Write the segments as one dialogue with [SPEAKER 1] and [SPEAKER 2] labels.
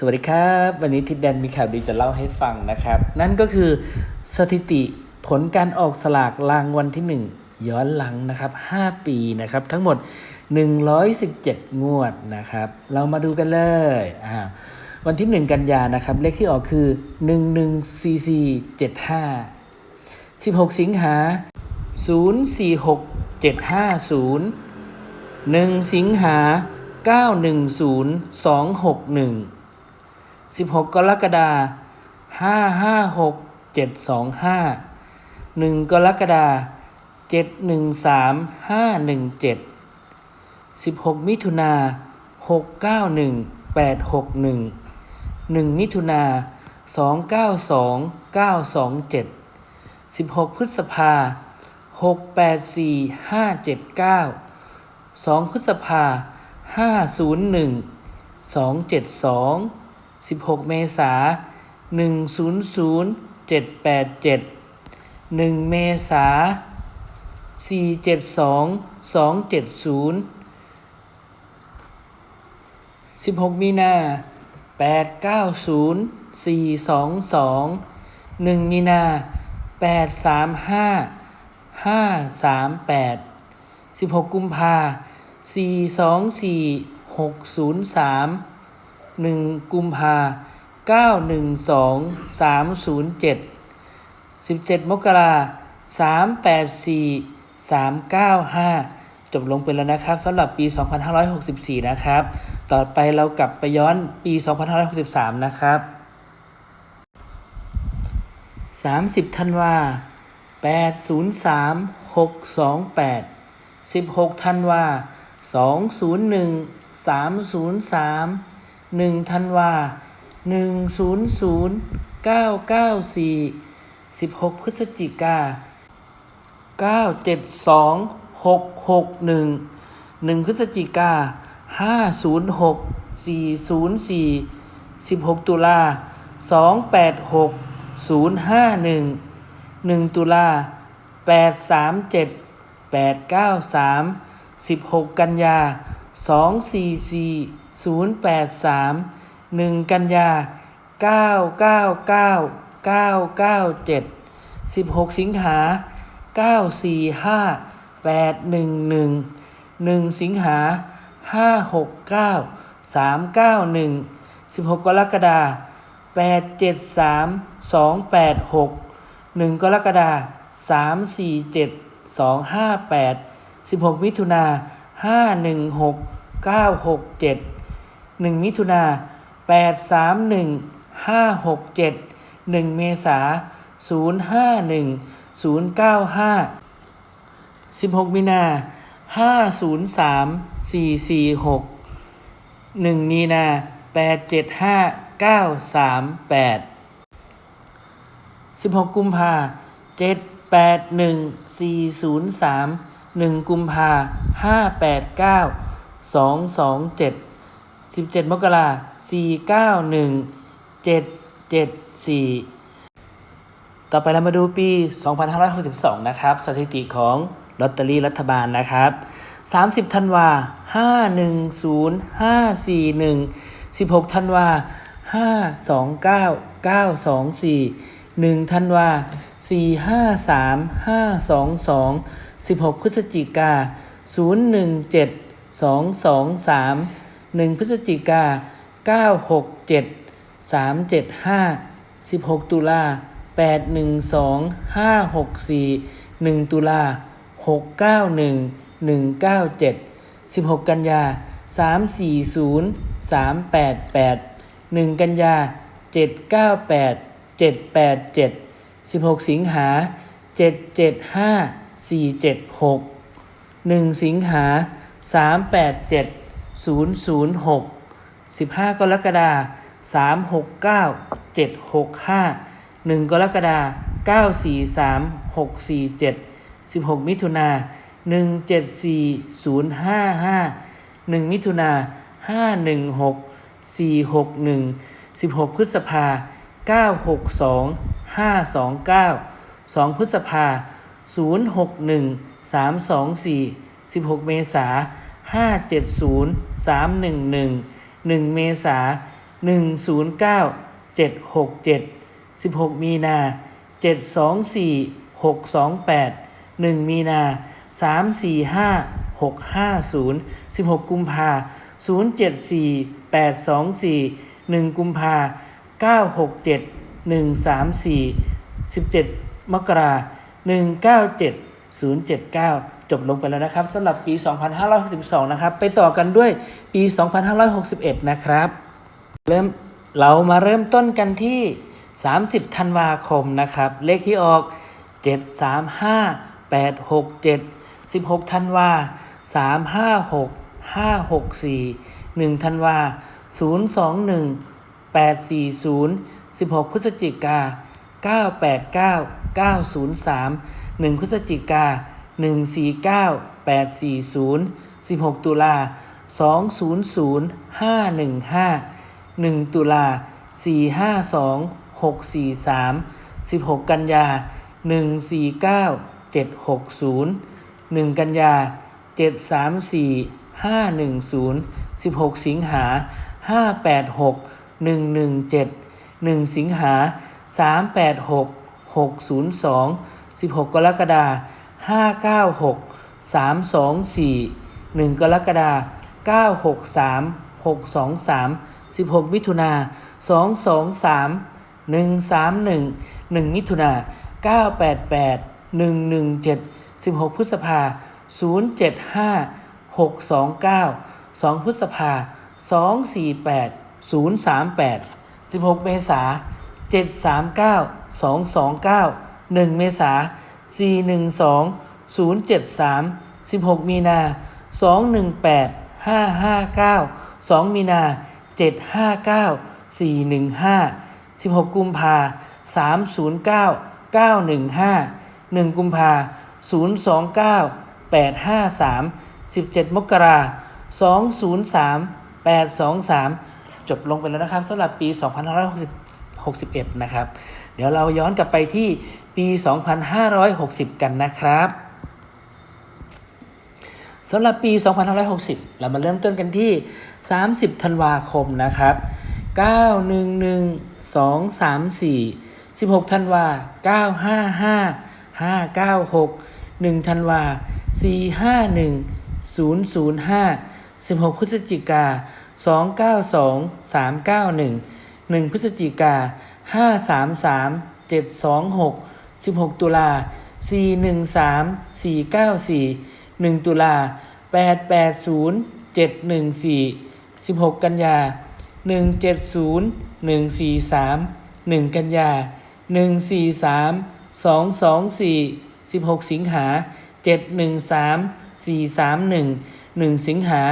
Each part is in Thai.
[SPEAKER 1] สวัสดีครับ วันนี้ทิดแดนมีข่าวดีจะเล่าให้ฟังนะครับ นั่นก็คือสถิติผลการออกสลากรางวัลที่ 1 ย้อนหลังนะครับ 5 ปีนะครับ ทั้งหมด 117 งวดนะครับ เรามาดูกันเลยอ่าวันที่ 1 กันยานะครับ เลขที่ออกคือ 114475 16 สิงหา 046750 1 สิงหา 910261 16 กรกฎาคม556 725 1 กรกฎาคม713 517 16 มิถุนา691 861 1 มิถุนา292 927 16 พฤษภา 684 579 2 พฤษภา 501 272 16 เมษา 100 787 1 เมษา 472 270 16 มีนา 890 422 1 มีนา 835 538 16 กุมภา424 603 หนึ่งกุมภาเก้าหนึ่งสองสามศูนย์เจ็ดสิบเจ็ดมกราสามแปดสี่สามเก้าห้าจบลงไปแล้วนะครับสำหรับปี 2564 นะครับ ต่อไปเรากลับไปย้อนปี 2563 นะครับ 30 ธันวา803 628 16 ธันวา201 303 หนึ่งธันวาหนึ่งศูนย์ศูนย์เก้าเก้าสี่สิบหกพฤศจิกาเก้าเจ็ดสองหกหกหนึ่งหนึ่งพฤศจิกาห้าศูนย์หกสี่ศูนย์สี่สิบหกตุลาสองแปดหกศูนย์ห้าหนึ่งหนึ่งตุลาแปดสามเจ็ดแปดเก้าสามสิบหกกันยาสองสี่สี่ 083 1 กันยา 999 997 16 สิงหา 945 811 1 สิงหา 569 391 16 กรกฎาคม873 286 1 กรกฎาคม347 258 16 มิถุนา516 967 1 มิถุนา831 567 1 เมษา051 095 16 มีนา503 446 1 มีนา875 938 16 กุมภา781 403 1 กุมภา589 227 17มกรา491 774ต่อไปเรามาดูปี 2562 นะครับ สถิติของลอตเตอรี่รัฐบาลนะครับ 30 ธันวา 510 541 16 ธันวา 529 924 1 ธันวา 453 522 16 พฤศจิกา 017 223 1 พฤศจิกา 967 375 16 ตุลา 812 564 1 ตุลา 691 197 16 กันยา 340 388 1 กันยา 798 787 16 สิงหา 775 476 1 สิงหา 387 006 15 กรกฎาคม369 765 1 กรกฎาคม943 647 16 มิถุนา174 055 1 มิถุนา516 461 16 พฤษภา 962 529 2 พฤษภา 061 324 16 เมษา 570 311 1 เมษา109 767 16 มีนา 724 628 1 มีนา 345 650 16 กุมภา074 824 1 กุมภา967 134 17 มกรา197 079 จบลงไปแล้วนะครับสำหรับปี 2562 นะครับ ไปต่อกันด้วยปี 2561 นะครับ เริ่มเรามาเริ่มต้นกันที่ 30 ธันวาคมนะครับ เลขที่ออก 735 867 16 ธันวา 356 564 1 ธันวา 021 840 16 พฤศจิกา 989 903 1 พฤศจิกา 149 840 16 ตุลา 200 515 1 ตุลา 452 643 16 กันยา 149 760 1 กันยา 734 510 16 สิงหา 586 117 1 สิงหา 386 602 16 กรกฎาคม 596 324 1 กรกฎาคม963 623 16 มิถุนา223 131 1 มิถุนา988 117 16 พฤษภา 075 629 2 พฤษภา 248 038 16 เมษา 739 229 1 เมษา 412 073 16 มีนา 218 559 2 มีนา 759 415 16 กุมภา309 915 1 กุมภา029 853 17 มกรา203 823 จบลงไปแล้วนะครับสำหรับปี 2561 นะครับ เดี๋ยวเราย้อนกลับไปที่ ปี 2560 กันนะครับสำหรับปี 2560 เรามาเริ่มต้นกันที่ 30 ธันวาคมนะครับ 911 234 16 ธันวา 955 596 1 ธันวา 451 005 16 พฤศจิกา 292 391 1 พฤศจิกา 533 726 16 ตุลา 413 494 1 ตุลา 880 714 16 กันยา 170 143 1 กันยา 143 224 16 สิงหา 713 431 1 สิงหา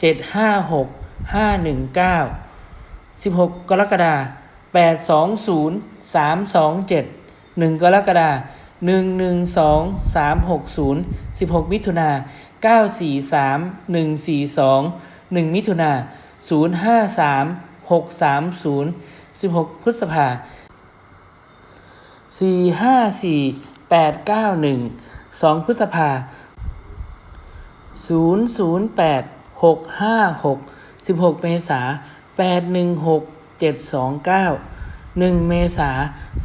[SPEAKER 1] 756 519 16 กรกฎาคม820 327 1 กรกฎาคม112 360 16 มิถุนา943 142 1 มิถุนา053 630 16 พฤษภา454 891 2 พฤษภา008 656 16 เมษา816 729 1 เมษา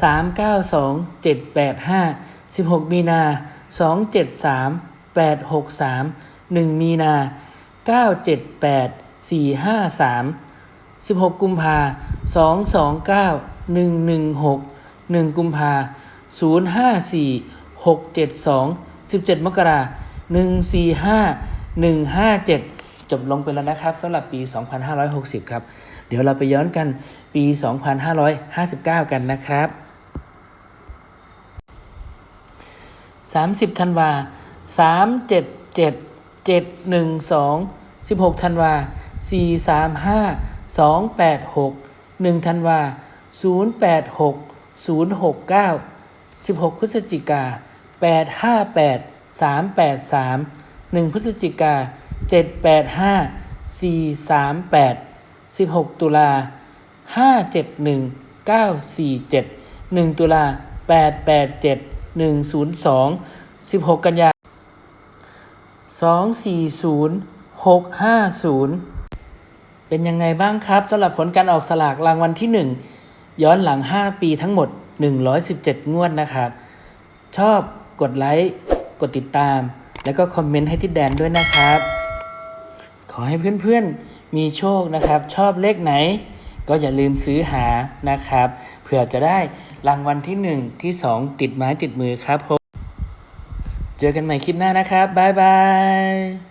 [SPEAKER 1] 392 785 16 มีนา 273 863 1 มีนา 978 453 16 กุมภา229 116 1 กุมภา054 672 17 มกรา145 157 จบลงไปแล้วนะครับสำหรับปี 2560 ครับ เดี๋ยวเราไปย้อนกัน ปี 2559 กันนะครับ 30ธันวา377 712 16ธันวา435 286 1ธันวา086 069 16 พฤศจิกา 858 383 1 พฤศจิกา 785 438 16 ตุลา 571 947 1 ตุลา 887 102 16 กันยา 240 650 เป็นยังไงบ้างครับสำหรับผลการออกสลากรางวัลที่ 1 ย้อนหลัง 5 ปีทั้งหมด 117 งวดนะครับ ชอบกดไลค์กดติดตาม แล้วก็คอมเมนต์ให้ทิดแดนด้วยนะครับ ขอให้เพื่อนๆมีโชคนะครับ ชอบเลขไหน ก็อย่าลืมซื้อหานะครับ เผื่อจะได้รางวัลที่ 1 ที่ 2 ติดไม้ติดมือครับผมเจอกันใหม่คลิปหน้านะครับ บ๊ายบาย